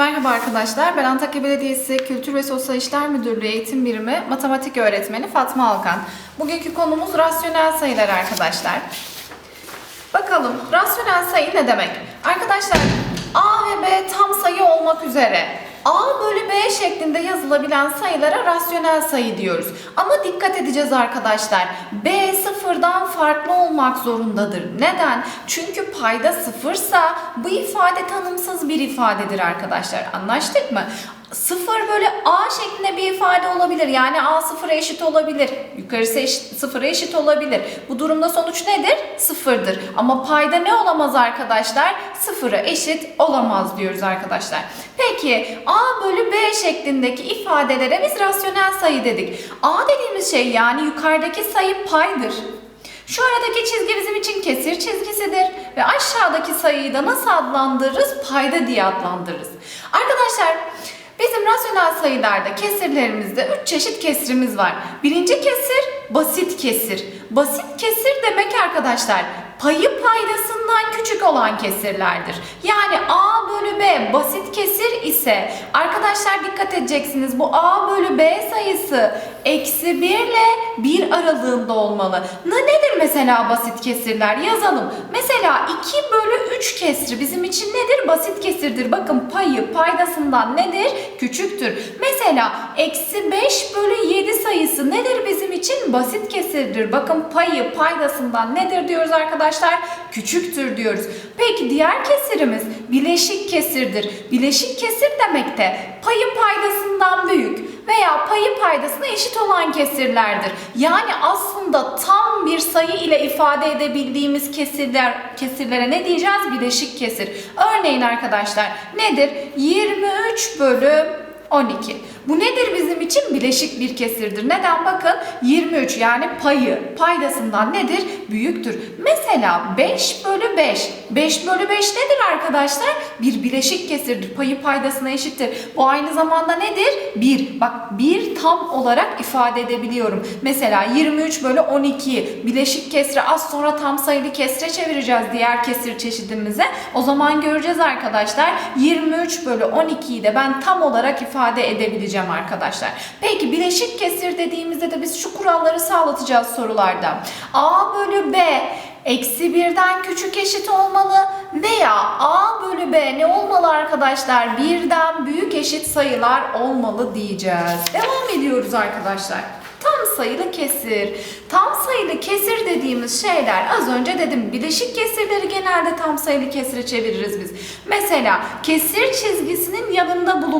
Merhaba arkadaşlar, ben Antakya Belediyesi Kültür ve Sosyal İşler Müdürlüğü Eğitim Birimi Matematik Öğretmeni Fatma Alkan. Bugünkü konumuz rasyonel sayılar arkadaşlar. Bakalım, rasyonel sayı ne demek? Arkadaşlar, A ve B tam sayı olmak üzere A bölü B şeklinde yazılabilen sayılara rasyonel sayı diyoruz. Ama dikkat edeceğiz arkadaşlar. B sıfırdan farklı olmak zorundadır. Neden? Çünkü payda sıfırsa bu ifade tanımsız bir ifadedir arkadaşlar. Anlaştık mı? Sıfır böyle A şeklinde bir ifade olabilir. Yani A sıfıra eşit olabilir. Yukarısı eşit, sıfıra eşit olabilir. Bu durumda sonuç nedir? Sıfırdır. Ama payda ne olamaz arkadaşlar? Sıfıra eşit olamaz diyoruz arkadaşlar. Peki A bölü B şeklindeki ifadelere biz rasyonel sayı dedik. A dediğimiz şey yani yukarıdaki sayı paydır. Şu aradaki çizgi bizim için kesir çizgisidir ve aşağıdaki sayıyı da nasıl adlandırırız? Payda diye adlandırırız. Arkadaşlar bizim rasyonel sayılarda kesirlerimizde 3 çeşit kesirimiz var. Birinci kesir basit kesir. Basit kesir demek arkadaşlar payı paydasından küçük olan kesirlerdir. Yani A bölü B basit kesir ise arkadaşlar dikkat edeceksiniz bu A bölü B sayısı eksi 1 ile 1 aralığında olmalı. Ne nedir mesela basit kesirler? Yazalım. Mesela 2 bölü 3 kesri bizim için nedir? Basit kesirdir. Bakın payı paydasından nedir? Küçüktür. Mesela eksi 5 bölü 7 sayısı nedir bizim için? Basit kesirdir. Bakın payı paydasından nedir diyoruz arkadaşlar? Küçüktür diyoruz. Peki diğer kesirimiz bileşik kesirdir. Bileşik kesir demek de payı paydasından büyük veya payı paydasına eşit olan kesirlerdir. Yani aslında tam bir sayı ile ifade edebildiğimiz kesirler kesirlere ne diyeceğiz? Bileşik kesir. Örneğin arkadaşlar nedir? 23 bölü 12. Bu nedir bizim için? Bileşik bir kesirdir. Neden? Bakın 23 yani payı paydasından nedir? Büyüktür. Mesela 5 bölü 5. 5 bölü 5 nedir arkadaşlar? Bir bileşik kesirdir. Payı paydasına eşittir. Bu aynı zamanda nedir? 1. Bak 1 tam olarak ifade edebiliyorum. Mesela 23 bölü 12 bileşik kesri az sonra tam sayılı kesre çevireceğiz diğer kesir çeşidimize. O zaman göreceğiz arkadaşlar. 23 bölü 12'yi de ben tam olarak ifade edebileceğim arkadaşlar. Peki bileşik kesir dediğimizde de biz şu kuralları sağlatacağız sorularda. A bölü B eksi birden küçük eşit olmalı veya A bölü B ne olmalı arkadaşlar? Birden büyük eşit sayılar olmalı diyeceğiz. Devam ediyoruz arkadaşlar. Tam sayılı kesir. Tam sayılı kesir dediğimiz şeyler az önce dedim bileşik kesirleri genelde tam sayılı kesire çeviririz biz. Mesela kesir çizgisinin yanında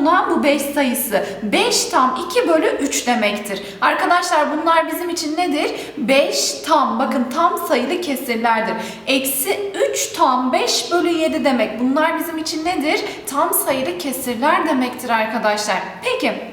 bulunan bu 5 sayısı 5 tam 2 bölü 3 demektir. Arkadaşlar bunlar bizim için nedir? 5 tam bakın tam sayılı kesirlerdir. Eksi 3 tam 5 bölü 7 demek. Bunlar bizim için nedir? Tam sayılı kesirler demektir arkadaşlar. Peki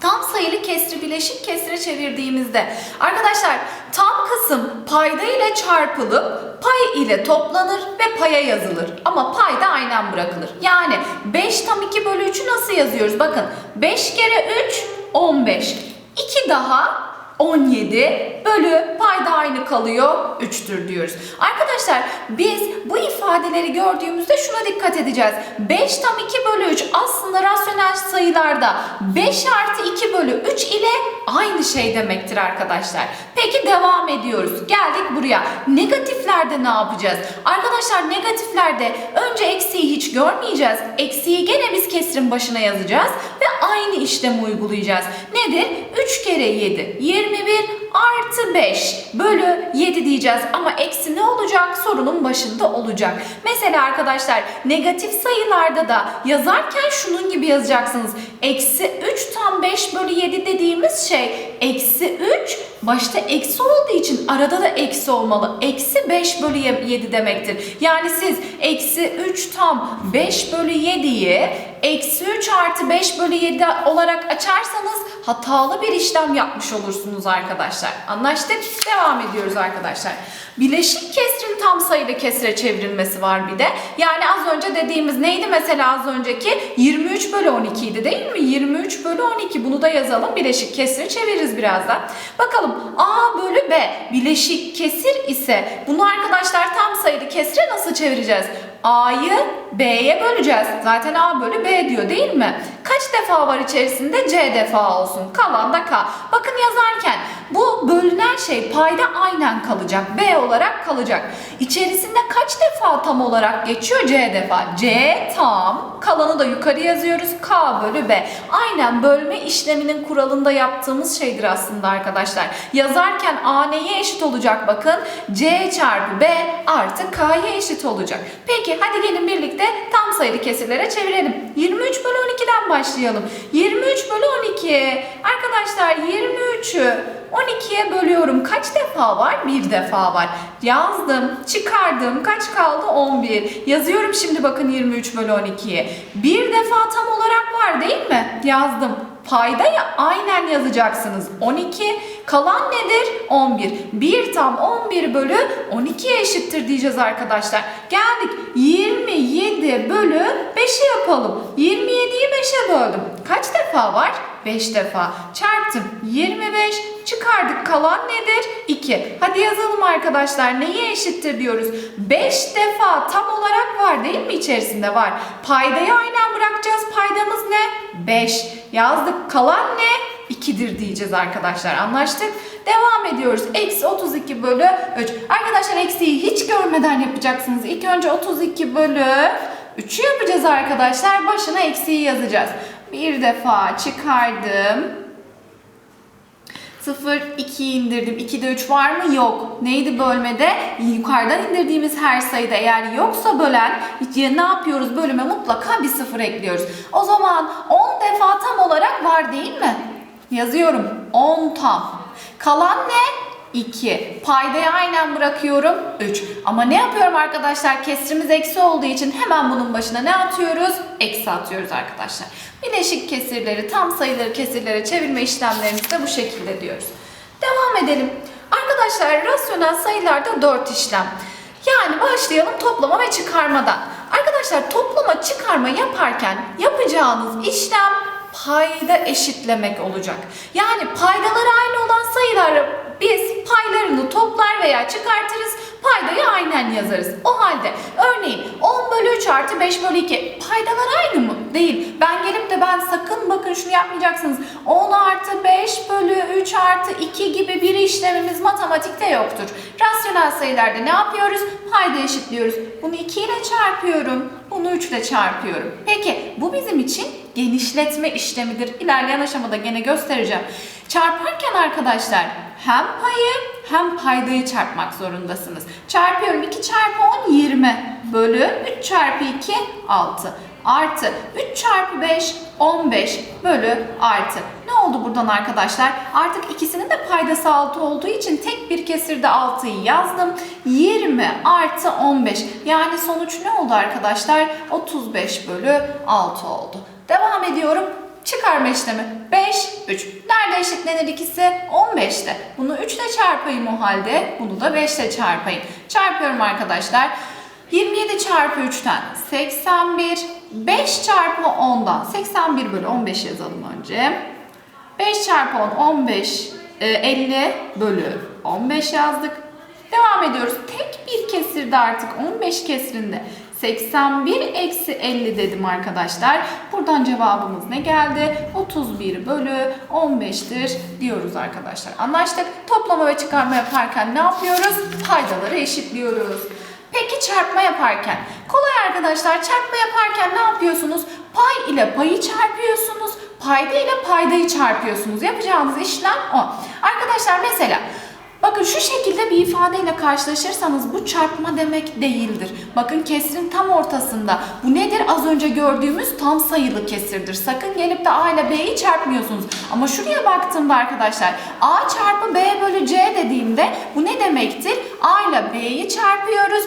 Tam sayılı kesri bileşik kesre çevirdiğimizde arkadaşlar tam kısım payda ile çarpılıp pay ile toplanır ve paya yazılır. Ama payda aynen bırakılır. Yani 5 tam 2 bölü 3'ü nasıl yazıyoruz? Bakın 5 kere 3 15. 2 daha 17 bölü payda aynı kalıyor 3'tür diyoruz. Arkadaşlar biz bu ifadeleri gördüğümüzde şuna dikkat edeceğiz. 5 tam 2 bölü 3 aslında rasyonel sayılarda 5 artı 2 bölü 3 ile aynı şey demektir arkadaşlar. Peki devam ediyoruz. Geldik buraya. Negatiflerde ne yapacağız? Arkadaşlar negatiflerde önce eksiği hiç görmeyeceğiz. Eksiği gene biz kesrin başına yazacağız ve aynı işlemi uygulayacağız. Nedir? 3 kere 7 21 artı 5 bölü 7 diyeceğiz ama eksi ne olacak sorunun başında olacak. Mesela arkadaşlar negatif sayılarda da yazarken şunun gibi yazacaksınız. Eksi 3 tam 5 bölü 7 dediğimiz şey eksi 3 başta eksi olduğu için arada da eksi olmalı. Eksi 5 bölü 7 demektir. Yani siz eksi 3 tam 5 bölü 7'yi eksi 3 artı 5 bölü 7 olarak açarsanız hatalı bir işlem yapmış olursunuz arkadaşlar. Anlaştık? Devam ediyoruz arkadaşlar. Bileşik kesrin tam sayılı kesire çevrilmesi var bir de. Yani az önce dediğimiz neydi mesela az önceki? 23 bölü 12 idi değil mi? 23 bölü 12 bunu da yazalım. Bileşik kesiri çeviririz birazdan. Bakalım A bölü B bileşik kesir ise bunu arkadaşlar tam sayılı kesire nasıl çevireceğiz? A'yı B'ye böleceğiz. Zaten A bölü B diyor değil mi? Kaç defa var içerisinde? C defa olsun. Kalan da K. Bakın yazarken bu bölünen şey payda aynen kalacak. B olarak kalacak. İçerisinde kaç defa tam olarak geçiyor? C defa. C tam. Kalanı da yukarı yazıyoruz. K bölü B. Aynen bölme işleminin kuralında yaptığımız şeydir aslında arkadaşlar. Yazarken A neye eşit olacak bakın? C çarpı B artı K'ya eşit olacak. Peki hadi gelin birlikte tam sayılı kesirlere çevirelim. 23 bölü 12'den başlayalım. 23 bölü 12. Arkadaşlar 23'ü 12'ye bölüyorum. Kaç defa var? Bir defa var. Yazdım, çıkardım. Kaç kaldı? 11. Yazıyorum şimdi bakın 23 bölü 12'ye. Bir defa tam olarak var değil mi? Yazdım. Paydayı aynen yazacaksınız. 12. Kalan nedir? 11. 1 tam 11 bölü 12'ye eşittir diyeceğiz arkadaşlar. Geldik 27 bölü 5'i yapalım. 27'yi 5'e böldüm. Kaç defa var? 5 defa. Çarptım. 25 çıkardık. Kalan nedir? 2. Hadi yazalım arkadaşlar. Neye eşittir diyoruz? 5 defa tam olarak var değil mi içerisinde var. Paydayı aynen bırakacağız. Paydamız ne? 5. Yazdık. Kalan ne? 2'dir diyeceğiz arkadaşlar. Anlaştık. Devam ediyoruz. Eksi 32 bölü 3. Arkadaşlar eksiği hiç görmeden yapacaksınız. İlk önce 32 bölü 3'ü yapacağız arkadaşlar. Başına eksiği yazacağız. Bir defa çıkardım. 0, 2 indirdim. 2'de 3 var mı? Yok. Neydi bölmede? Yukarıdan indirdiğimiz her sayıda eğer yoksa bölen ne yapıyoruz? Bölüme mutlaka bir sıfır ekliyoruz. O zaman 10 defa tam olarak var değil mi? Yazıyorum. 10 tam. Kalan ne? 2. Paydayı aynen bırakıyorum. 3. Ama ne yapıyorum arkadaşlar? Kesrimiz eksi olduğu için hemen bunun başına ne atıyoruz? Eksi atıyoruz arkadaşlar. Bileşik kesirleri, tam sayıları kesirlere çevirme işlemlerimizi de bu şekilde diyoruz. Devam edelim. Arkadaşlar rasyonel sayılarda 4 işlem. Yani başlayalım toplama ve çıkarmadan. Arkadaşlar toplama çıkarma yaparken yapacağınız işlem payda eşitlemek olacak. Yani paydaları aynı olan sayıları biz paylarını toplar veya çıkartırız. Paydayı aynen yazarız. O halde örneğin 10 bölü 3 artı 5 bölü 2 paydalar aynı mı? Değil. Ben gelip de ben sakın bakın şunu yapmayacaksınız. 10 artı 5 bölü 3 artı 2 gibi bir işlemimiz matematikte yoktur. Rasyonel sayılarda ne yapıyoruz? Payda eşitliyoruz. Bunu 2 ile çarpıyorum. Bunu 3 ile çarpıyorum. Peki bu bizim için genişletme işlemidir. İlerleyen aşamada gene göstereceğim. Çarparken arkadaşlar hem payı hem paydayı çarpmak zorundasınız. Çarpıyorum 2 çarpı 10 20 bölü 3 çarpı 2 6 artı 3 çarpı 5 15 bölü artı. Ne oldu buradan arkadaşlar? Artık ikisinin de paydası 6 olduğu için tek bir kesirde 6'yı yazdım. 20 artı 15 yani sonuç ne oldu arkadaşlar? 35 bölü 6 oldu. Devam ediyorum. Çıkarma işlemi 5, 3. Nerede eşitlenir ikisi? 15'te. Bunu 3 ile çarpayım o halde. Bunu da 5 ile çarpayım. Çarpıyorum arkadaşlar. 27 çarpı 3'ten 81. 5 çarpı 10'dan 81 bölü 15 yazalım önce. 5 çarpı 10 15 e, 50 bölü 15 yazdık. Devam ediyoruz. Tek bir kesirde artık 15 kesrinde 81 eksi 50 dedim arkadaşlar. Buradan cevabımız ne geldi? 31 bölü 15'tir diyoruz arkadaşlar. Anlaştık. Toplama ve çıkarma yaparken ne yapıyoruz? Paydaları eşitliyoruz. Peki çarpma yaparken? Kolay arkadaşlar. Çarpma yaparken ne yapıyorsunuz? Pay ile payı çarpıyorsunuz. Payda ile paydayı çarpıyorsunuz. Yapacağınız işlem o. Arkadaşlar mesela Bakın şu şekilde bir ifadeyle karşılaşırsanız bu çarpma demek değildir. Bakın kesrin tam ortasında. Bu nedir? Az önce gördüğümüz tam sayılı kesirdir. Sakın gelip de A ile B'yi çarpmıyorsunuz. Ama şuraya baktığımda arkadaşlar A çarpı B bölü C dediğimde bu ne demektir? A ile B'yi çarpıyoruz.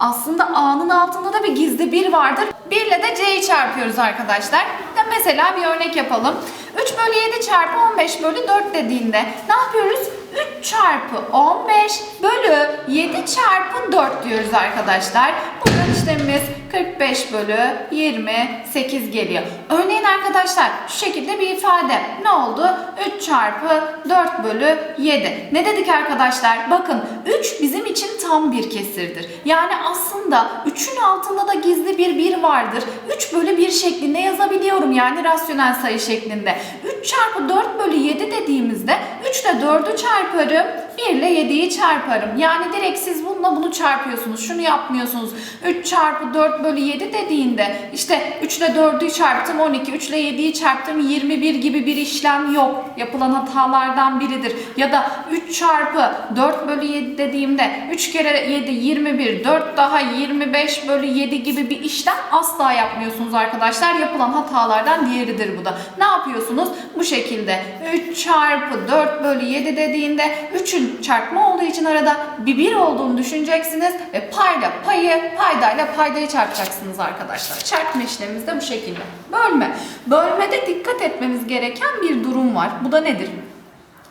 Aslında A'nın altında da bir gizli bir vardır. 1 ile de C'yi çarpıyoruz arkadaşlar. Mesela bir örnek yapalım. 3 bölü 7 çarpı 15 bölü 4 dediğinde ne yapıyoruz? 3 çarpı 15 bölü 7 çarpı 4 diyoruz arkadaşlar. Buradan işlemimiz 45 bölü 28 8 geliyor. Örneğin arkadaşlar şu şekilde bir ifade. Ne oldu? 3 çarpı 4 bölü 7. Ne dedik arkadaşlar? Bakın 3 bizim için tam bir kesirdir. Yani aslında 3'ün altında da gizli bir 1 vardır. 3 bölü 1 şeklinde yazabiliyorum yani rasyonel sayı şeklinde. 3 çarpı 4 bölü 7 dediğimizde 3 ile 4'ü çarparım. 1 ile 7'yi çarparım. Yani direkt siz bununla bunu çarpıyorsunuz. Şunu yapmıyorsunuz. 3 çarpı 4 bölü 7 dediğinde işte 3 ile 4'ü çarptım 12, 3 ile 7'yi çarptım 21 gibi bir işlem yok. Yapılan hatalardan biridir. Ya da 3 çarpı 4 bölü 7 dediğimde 3 kere 7 21, 4 daha 25 bölü 7 gibi bir işlem asla yapmıyorsunuz arkadaşlar. Yapılan hatalardan diğeridir bu da. Ne yapıyorsunuz? Bu şekilde 3 çarpı 4 bölü 7 dediğinde 3'ün çarpma olduğu için arada bir 1 olduğunu düşüneceksiniz ve payla payı paydayla paydayı çarpacaksınız arkadaşlar. Çarpma işlemimiz de bu şekilde. Bölme. Bölmede dikkat etmemiz gereken bir durum var. Bu da nedir?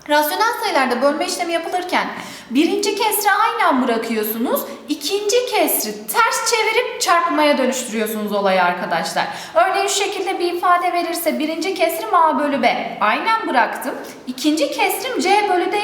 Rasyonel sayılarda bölme işlemi yapılırken birinci kesri aynen bırakıyorsunuz. ikinci kesri ters çevirip çarpmaya dönüştürüyorsunuz olayı arkadaşlar. Örneğin şu şekilde bir ifade verirse birinci kesrim A bölü B. Aynen bıraktım. İkinci kesrim C bölü ters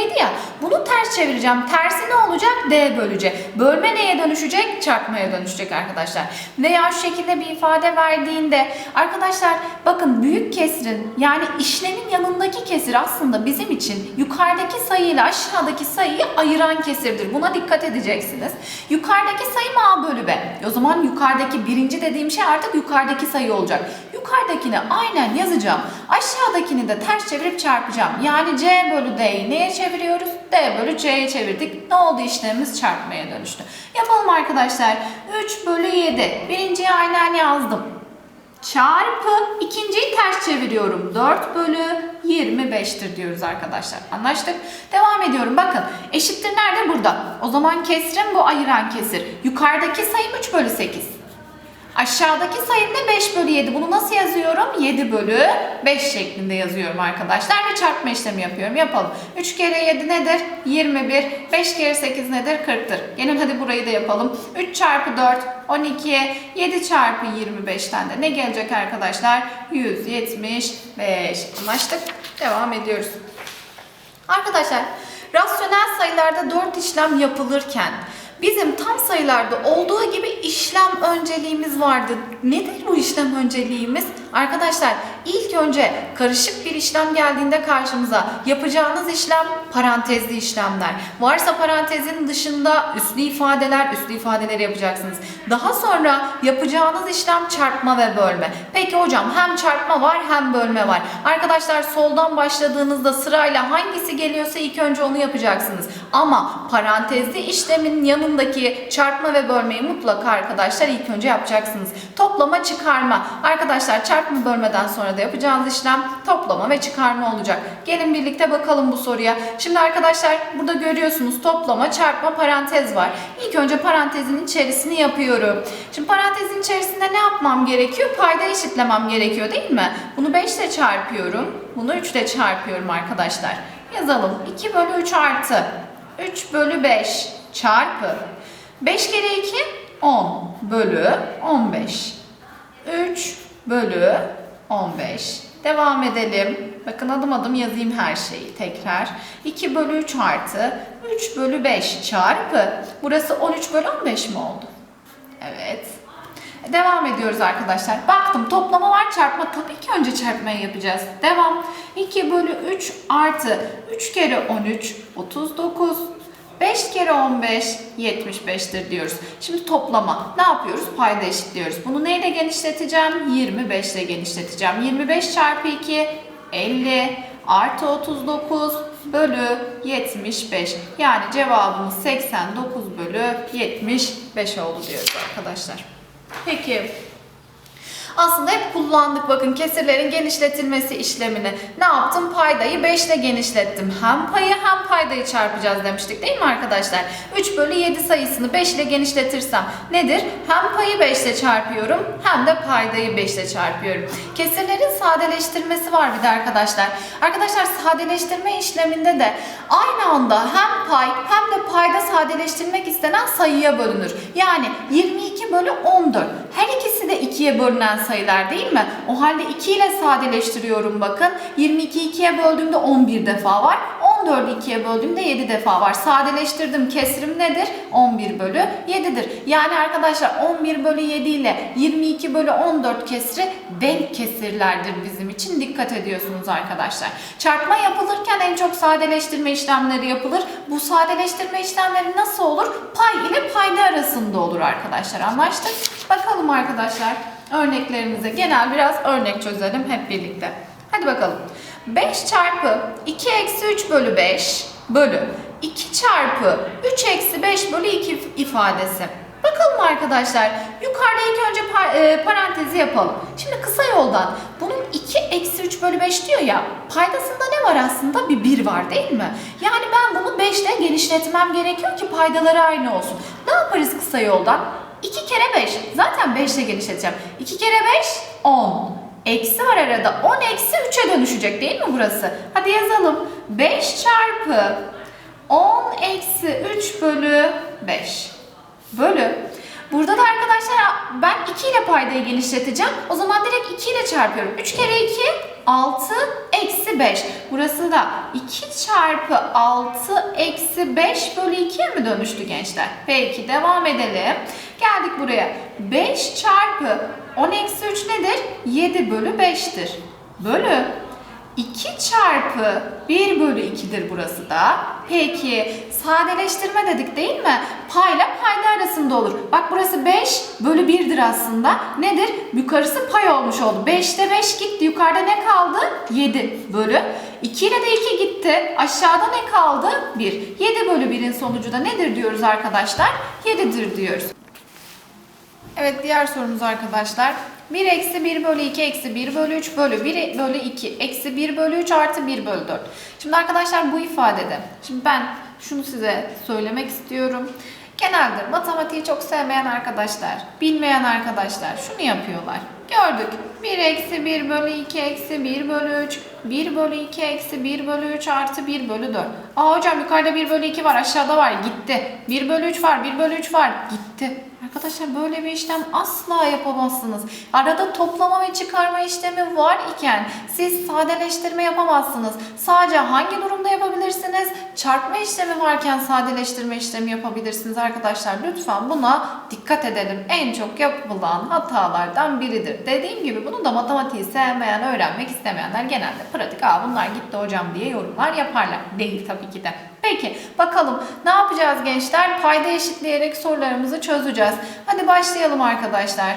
çevireceğim. Tersi ne olacak? D bölü C. Bölme neye dönüşecek? Çarpmaya dönüşecek arkadaşlar. Veya şu şekilde bir ifade verdiğinde arkadaşlar bakın büyük kesrin yani işlemin yanındaki kesir aslında bizim için yukarıdaki sayı ile aşağıdaki sayıyı ayıran kesirdir. Buna dikkat edeceksiniz. Yukarıdaki sayı mı A bölü B? O zaman yukarıdaki birinci dediğim şey artık yukarıdaki sayı olacak. Yukarıdakini aynen yazacağım. Aşağıdakini de ters çevirip çarpacağım. Yani C bölü D'yi neye çeviriyoruz? D bölü C'ye çevirdik. Ne oldu işlemimiz çarpmaya dönüştü. Yapalım arkadaşlar. 3 bölü 7. Birinciyi aynen yazdım. Çarpı ikinciyi ters çeviriyorum. 4 bölü 25'tir diyoruz arkadaşlar. Anlaştık. Devam ediyorum. Bakın eşittir nerede? Burada. O zaman kesrin bu ayıran kesir. Yukarıdaki sayım 3 bölü 8. Aşağıdaki sayım da 5 bölü 7. Bunu nasıl yazıyorum? 7 bölü 5 şeklinde yazıyorum arkadaşlar ve çarpma işlemi yapıyorum. Yapalım. 3 kere 7 nedir? 21. 5 kere 8 nedir? 40'tır. Gelin hadi burayı da yapalım. 3 çarpı 4 12. 7 çarpı 25'ten de ne gelecek arkadaşlar? 175. Anlaştık. Devam ediyoruz. Arkadaşlar rasyonel sayılarda 4 işlem yapılırken bizim tam sayılarda olduğu gibi işlem önceliğimiz vardı. Nedir bu işlem önceliğimiz? Arkadaşlar ilk önce karışık bir işlem geldiğinde karşımıza yapacağınız işlem parantezli işlemler. Varsa parantezin dışında üslü ifadeler, üslü ifadeleri yapacaksınız. Daha sonra yapacağınız işlem çarpma ve bölme. Peki hocam hem çarpma var hem bölme var. Arkadaşlar soldan başladığınızda sırayla hangisi geliyorsa ilk önce onu yapacaksınız. Ama parantezli işlemin yanındaki çarpma ve bölmeyi mutlaka arkadaşlar ilk önce yapacaksınız. Toplama çıkarma. Arkadaşlar çarpma bölmeden sonra da yapacağınız işlem toplama ve çıkarma olacak. Gelin birlikte bakalım bu soruya. Şimdi arkadaşlar burada görüyorsunuz toplama, çarpma, parantez var. İlk önce parantezin içerisini yapıyorum. Şimdi parantezin içerisinde ne yapmam gerekiyor? Payda eşitlemem gerekiyor değil mi? Bunu 5 ile çarpıyorum. Bunu 3 ile çarpıyorum arkadaşlar. Yazalım. 2 bölü 3 artı 3 bölü 5 çarpı 5 kere 2 10 bölü 15. 3 bölü 15. Devam edelim. Bakın adım adım yazayım her şeyi tekrar. 2 bölü 3 artı 3 bölü 5 çarpı. Burası 13 bölü 15 mi oldu? Evet. Devam ediyoruz arkadaşlar. Baktım toplama var çarpma. Tabii ki önce çarpmayı yapacağız. Devam. 2 bölü 3 artı 3 kere 13 39. 5 kere 15 75'tir diyoruz. Şimdi toplama. Ne yapıyoruz? Payda eşitliyoruz. Bunu neyle genişleteceğim? 25 ile genişleteceğim. 25 çarpı 2 50 artı 39 bölü 75. Yani cevabımız 89 bölü 75 oldu diyoruz arkadaşlar. Peki aslında hep kullandık bakın kesirlerin genişletilmesi işlemini. Ne yaptım? Paydayı 5 ile genişlettim. Hem payı hem paydayı çarpacağız demiştik değil mi arkadaşlar? 3 bölü 7 sayısını 5 ile genişletirsem nedir? Hem payı 5 ile çarpıyorum hem de paydayı 5 ile çarpıyorum. Kesirlerin sadeleştirmesi var bir de arkadaşlar. Arkadaşlar sadeleştirme işleminde de aynı anda hem pay hem de payda sadeleştirmek istenen sayıya bölünür. Yani 22 bölü 14. Her ikisi de 2 2'ye bölünen sayılar değil mi? O halde 2 ile sadeleştiriyorum bakın. 22'yi 2'ye böldüğümde 11 defa var. 14'ü 2'ye böldüğümde 7 defa var. Sadeleştirdim. Kesrim nedir? 11 bölü 7'dir. Yani arkadaşlar 11 bölü 7 ile 22 bölü 14 kesri denk kesirlerdir bizim için. Dikkat ediyorsunuz arkadaşlar. Çarpma yapılırken en çok sadeleştirme işlemleri yapılır. Bu sadeleştirme işlemleri nasıl olur? Pay ile payda arasında olur arkadaşlar. Anlaştık? Bakalım arkadaşlar örneklerimize. Genel biraz örnek çözelim hep birlikte. Hadi bakalım. 5 çarpı 2 eksi 3 bölü 5 bölü 2 çarpı 3 eksi 5 bölü 2 ifadesi. Bakalım arkadaşlar. Yukarıda ilk önce par- e, parantezi yapalım. Şimdi kısa yoldan bunun 2 eksi 3 bölü 5 diyor ya. Paydasında ne var aslında? Bir 1 var değil mi? Yani ben bunu 5 ile genişletmem gerekiyor ki paydaları aynı olsun. Ne yaparız kısa yoldan? 2 kere 5. Zaten 5 ile genişleteceğim. 2 kere 5 10. Eksi var arada. 10 eksi 3'e dönüşecek değil mi burası? Hadi yazalım. 5 çarpı 10 eksi 3 bölü 5 bölü. Burada da arkadaşlar ben 2 ile paydayı genişleteceğim. O zaman direkt 2 ile çarpıyorum. 3 kere 2 6 eksi 5. Burası da 2 çarpı 6 eksi 5 bölü 2'ye mi dönüştü gençler? Peki devam edelim. Geldik buraya. 5 çarpı 10 eksi 3 nedir? 7 bölü 5'tir. Bölü 2 çarpı 1 bölü 2'dir burası da. Peki sadeleştirme dedik değil mi? Payla payda arasında olur. Bak burası 5 bölü 1'dir aslında. Nedir? Yukarısı pay olmuş oldu. 5'te 5 gitti. Yukarıda ne kaldı? 7 bölü. 2 ile de 2 gitti. Aşağıda ne kaldı? 1. 7 bölü 1'in sonucu da nedir diyoruz arkadaşlar? 7'dir diyoruz. Evet diğer sorumuz arkadaşlar. 1 eksi 1 bölü 2 eksi 1 bölü 3 bölü 1 bölü 2 eksi 1 bölü 3 artı 1 bölü 4. Şimdi arkadaşlar bu ifadede. Şimdi ben şunu size söylemek istiyorum. Genelde matematiği çok sevmeyen arkadaşlar, bilmeyen arkadaşlar şunu yapıyorlar. Gördük. 1 eksi 1 bölü 2 eksi 1 bölü 3 1 bölü 2 eksi 1 bölü 3 artı 1 bölü 4. Aa hocam yukarıda 1 bölü 2 var aşağıda var gitti. 1 bölü 3 var 1 bölü 3 var gitti. Arkadaşlar böyle bir işlem asla yapamazsınız. Arada toplama ve çıkarma işlemi var iken siz sadeleştirme yapamazsınız. Sadece hangi durumda yapabilirsiniz? Çarpma işlemi varken sadeleştirme işlemi yapabilirsiniz arkadaşlar. Lütfen buna dikkat edelim. En çok yapılan hatalardan biridir. Dediğim gibi bunu da matematiği sevmeyen, öğrenmek istemeyenler genelde pratik, aa bunlar gitti hocam diye yorumlar yaparlar. Değil tabii ki de. Peki bakalım ne yapacağız gençler? Payda eşitleyerek sorularımızı çözeceğiz. Hadi başlayalım arkadaşlar.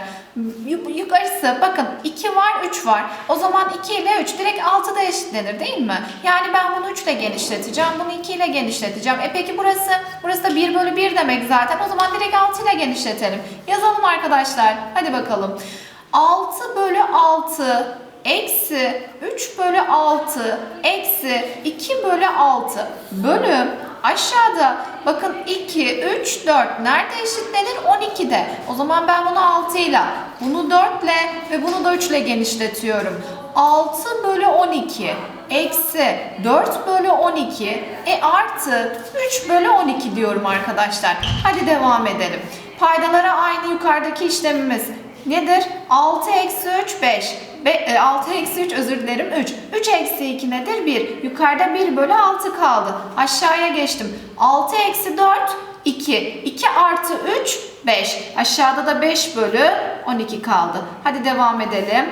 Yu- Yukarısı bakın 2 var 3 var. O zaman 2 ile 3 direkt 6'da eşitlenir değil mi? Yani ben bunu 3 ile genişleteceğim. Bunu 2 ile genişleteceğim. E peki burası? Burası da 1 bölü 1 demek zaten. O zaman direkt 6 ile genişletelim. Yazalım arkadaşlar. Hadi bakalım. 6 bölü 6 eksi 3 bölü 6 eksi 2 bölü 6 bölüm aşağıda bakın 2, 3, 4 nerede eşitlenir? 12'de. O zaman ben bunu 6 ile bunu 4 ile ve bunu da 3 ile genişletiyorum. 6 bölü 12 eksi 4 bölü 12 e artı 3 bölü 12 diyorum arkadaşlar. Hadi devam edelim. Paydalara aynı yukarıdaki işlemimiz. Nedir? 6 eksi 3 5. Ve 6 eksi 3 özür dilerim 3. 3 eksi 2 nedir? 1. Yukarıda 1 bölü 6 kaldı. Aşağıya geçtim. 6 eksi 4 2. 2 artı 3 5. Aşağıda da 5 bölü 12 kaldı. Hadi devam edelim.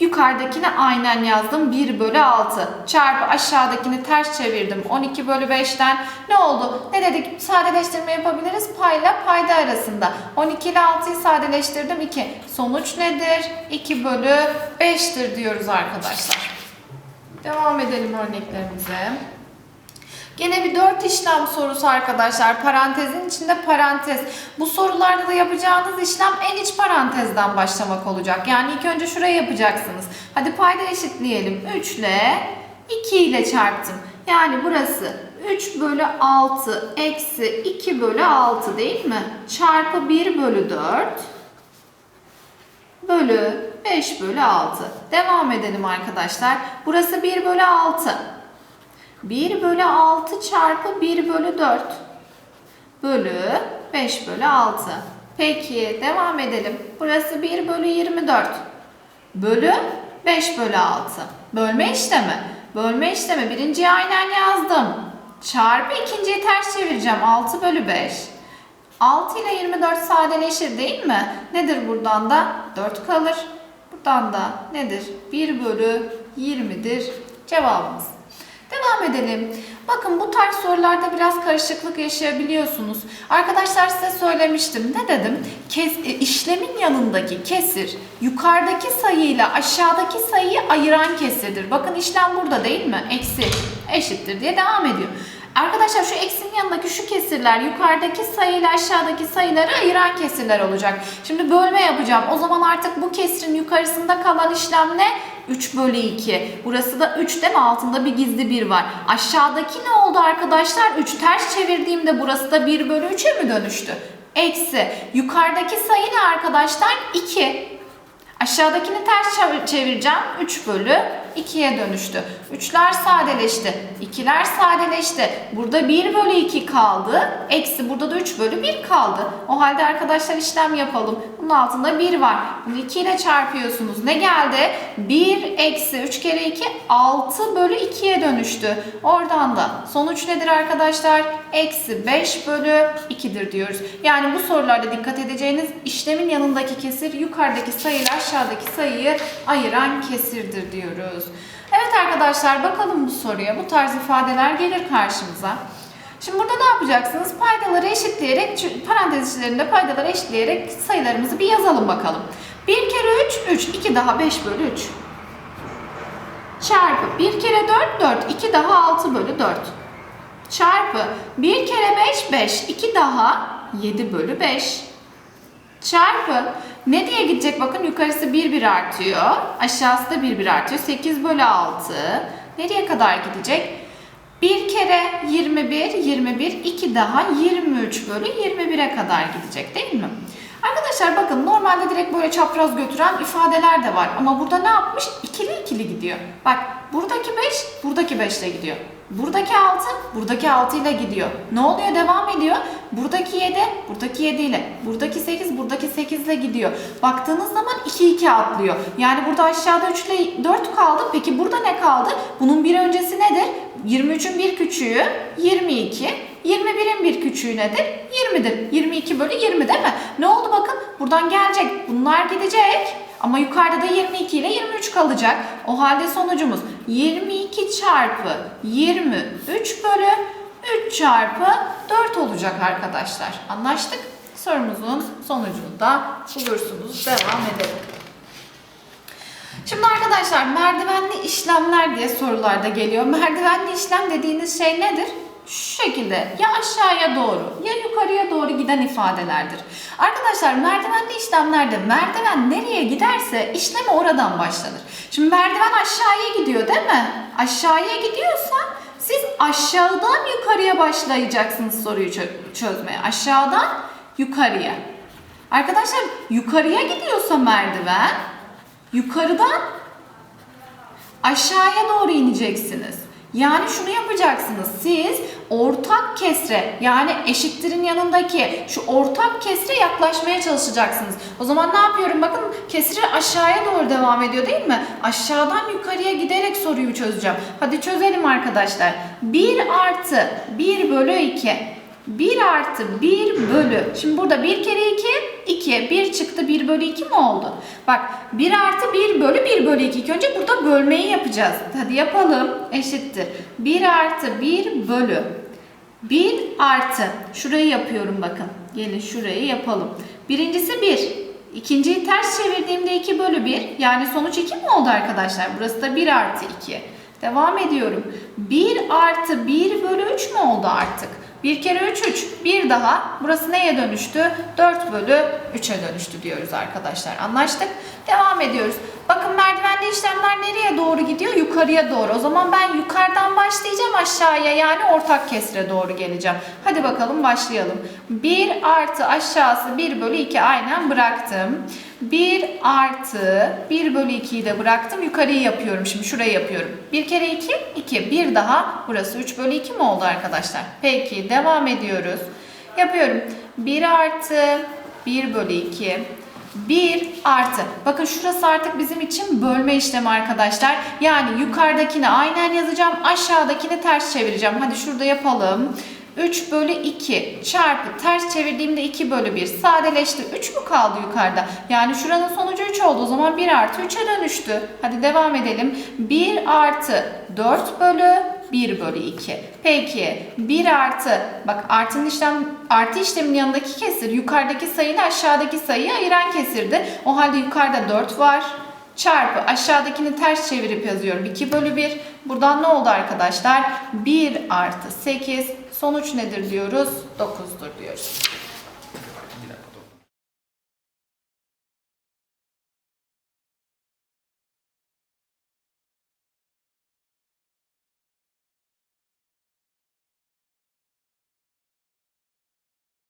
Yukarıdakine aynen yazdım 1 bölü 6 çarpı aşağıdakini ters çevirdim 12 bölü 5'ten ne oldu? Ne dedik? Sadeleştirme yapabiliriz payla payda arasında 12 ile 6'yı sadeleştirdim 2 sonuç nedir? 2 bölü 5'tir diyoruz arkadaşlar. Devam edelim örneklerimize. Gene bir dört işlem sorusu arkadaşlar. Parantezin içinde parantez. Bu sorularda da yapacağınız işlem en iç parantezden başlamak olacak. Yani ilk önce şurayı yapacaksınız. Hadi payda eşitleyelim. 3 ile 2 ile çarptım. Yani burası 3 bölü 6 eksi 2 bölü 6 değil mi? Çarpı 1 bölü 4 bölü 5 bölü 6. Devam edelim arkadaşlar. Burası 1 bölü 6. 1 bölü 6 çarpı 1 bölü 4 bölü 5 bölü 6. Peki devam edelim. Burası 1 bölü 24. Bölü 5 bölü 6. Bölme işlemi. Bölme işlemi birinciyi aynen yazdım. Çarpı ikinciyi ters çevireceğim. 6 bölü 5. 6 ile 24 sadeleşir değil mi? Nedir buradan da? 4 kalır. Buradan da nedir? 1 bölü 20'dir cevabımız. Devam edelim. Bakın bu tarz sorularda biraz karışıklık yaşayabiliyorsunuz. Arkadaşlar size söylemiştim. Ne dedim? Kes, e, işlemin yanındaki kesir yukarıdaki sayıyla aşağıdaki sayıyı ayıran kesirdir. Bakın işlem burada değil mi? Eksi eşittir diye devam ediyor. Arkadaşlar şu eksinin yanındaki şu kesirler yukarıdaki sayıyla aşağıdaki sayıları ayıran kesirler olacak. Şimdi bölme yapacağım. O zaman artık bu kesirin yukarısında kalan işlem ne? 3 bölü 2. Burası da 3 değil mi? Altında bir gizli 1 var. Aşağıdaki ne oldu arkadaşlar? 3 ters çevirdiğimde burası da 1 bölü 3'e mi dönüştü? Eksi. Yukarıdaki sayı ne arkadaşlar? 2. Aşağıdakini ters çevir- çevireceğim. 3 bölü 2'ye dönüştü. 3'ler sadeleşti. 2'ler sadeleşti. Burada 1 bölü 2 kaldı. Eksi burada da 3 bölü 1 kaldı. O halde arkadaşlar işlem yapalım. Bunun altında 1 var. Bunu 2 ile çarpıyorsunuz. Ne geldi? 1 eksi 3 kere 2 6 bölü 2'ye dönüştü. Oradan da sonuç nedir arkadaşlar? Eksi 5 bölü 2'dir diyoruz. Yani bu sorularda dikkat edeceğiniz işlemin yanındaki kesir yukarıdaki sayıyla aşağıdaki sayıyı ayıran kesirdir diyoruz. Evet arkadaşlar bakalım bu soruya. Bu tarz ifadeler gelir karşımıza. Şimdi burada ne yapacaksınız? Paydaları eşitleyerek, parantez içlerinde paydaları eşitleyerek sayılarımızı bir yazalım bakalım. 1 kere 3, 3. 2 daha 5 bölü 3. Çarpı 1 kere 4, 4. 2 daha 6 bölü 4. Çarpı 1 kere 5, 5. 2 daha 7 bölü 5. Çarpı ne diye gidecek bakın yukarısı 1 1 artıyor. Aşağısı da 1 1 artıyor. 8 bölü 6. Nereye kadar gidecek? 1 kere 21, 21, 2 daha 23 bölü 21'e kadar gidecek değil mi? Arkadaşlar bakın normalde direkt böyle çapraz götüren ifadeler de var. Ama burada ne yapmış? İkili ikili gidiyor. Bak buradaki 5, buradaki 5 ile gidiyor. Buradaki 6, buradaki 6 ile gidiyor. Ne oluyor? Devam ediyor. Buradaki 7, buradaki 7 ile. Buradaki 8, buradaki 8 ile gidiyor. Baktığınız zaman 2 2 atlıyor. Yani burada aşağıda 3 ile 4 kaldı. Peki burada ne kaldı? Bunun bir öncesi nedir? 23'ün bir küçüğü 22. 21'in bir küçüğü nedir? 20'dir. 22 bölü 20 değil mi? Ne oldu bakın? Buradan gelecek. Bunlar gidecek. Ama yukarıda da 22 ile 23 kalacak. O halde sonucumuz 22 çarpı 23 bölü 3 çarpı 4 olacak arkadaşlar. Anlaştık? Sorumuzun sonucunu da bulursunuz. Devam edelim. Şimdi arkadaşlar merdivenli işlemler diye sorularda geliyor. Merdivenli işlem dediğiniz şey nedir? Şu şekilde ya aşağıya doğru ya yukarıya doğru giden ifadelerdir. Arkadaşlar merdivenli işlemlerde merdiven nereye giderse işleme oradan başlanır. Şimdi merdiven aşağıya gidiyor değil mi? Aşağıya gidiyorsa siz aşağıdan yukarıya başlayacaksınız soruyu çö- çözmeye. Aşağıdan yukarıya. Arkadaşlar yukarıya gidiyorsa merdiven yukarıdan aşağıya doğru ineceksiniz. Yani şunu yapacaksınız. Siz ortak kesre yani eşittirin yanındaki şu ortak kesre yaklaşmaya çalışacaksınız. O zaman ne yapıyorum? Bakın kesri aşağıya doğru devam ediyor değil mi? Aşağıdan yukarıya giderek soruyu çözeceğim. Hadi çözelim arkadaşlar. 1 artı 1 bölü 2. 1 artı 1 bölü. Şimdi burada 1 kere 2, 2. 1 çıktı 1 bölü 2 mi oldu? Bak 1 artı 1 bölü 1 bölü 2. İlk önce burada bölmeyi yapacağız. Hadi yapalım. Eşittir. 1 artı 1 bölü. 1 artı. Şurayı yapıyorum bakın. Gelin şurayı yapalım. Birincisi 1. İkinciyi ters çevirdiğimde 2 bölü 1. Yani sonuç 2 mi oldu arkadaşlar? Burası da 1 artı 2. Devam ediyorum. 1 artı 1 bölü 3 mü oldu artık? 1 kere 3 3. Bir daha. Burası neye dönüştü? 4 bölü 3'e dönüştü diyoruz arkadaşlar. Anlaştık. Devam ediyoruz. Bakın merdivenli işlemler nereye doğru gidiyor? Yukarıya doğru. O zaman ben yukarıdan başlayacağım aşağıya yani ortak kesre doğru geleceğim. Hadi bakalım başlayalım. 1 artı aşağısı 1 bölü 2 aynen bıraktım. 1 artı 1 bölü 2'yi de bıraktım. Yukarıyı yapıyorum. Şimdi şurayı yapıyorum. 1 kere 2, 2. Bir daha. Burası 3 bölü 2 mi oldu arkadaşlar? Peki devam ediyoruz. Yapıyorum. 1 artı 1 bölü 2 1 artı. Bakın şurası artık bizim için bölme işlemi arkadaşlar. Yani yukarıdakini aynen yazacağım. Aşağıdakini ters çevireceğim. Hadi şurada yapalım. 3 bölü 2 çarpı ters çevirdiğimde 2 bölü 1 sadeleşti. 3 mü kaldı yukarıda? Yani şuranın sonucu 3 oldu. O zaman 1 artı 3'e dönüştü. Hadi devam edelim. 1 artı 4 bölü 1 bölü 2. Peki 1 artı bak artının işlem artı işlemin yanındaki kesir yukarıdaki sayıyla aşağıdaki sayıyı ayıran kesirdi. O halde yukarıda 4 var. Çarpı aşağıdakini ters çevirip yazıyorum. 2 bölü 1. Buradan ne oldu arkadaşlar? 1 artı 8. Sonuç nedir diyoruz? 9'dur diyoruz.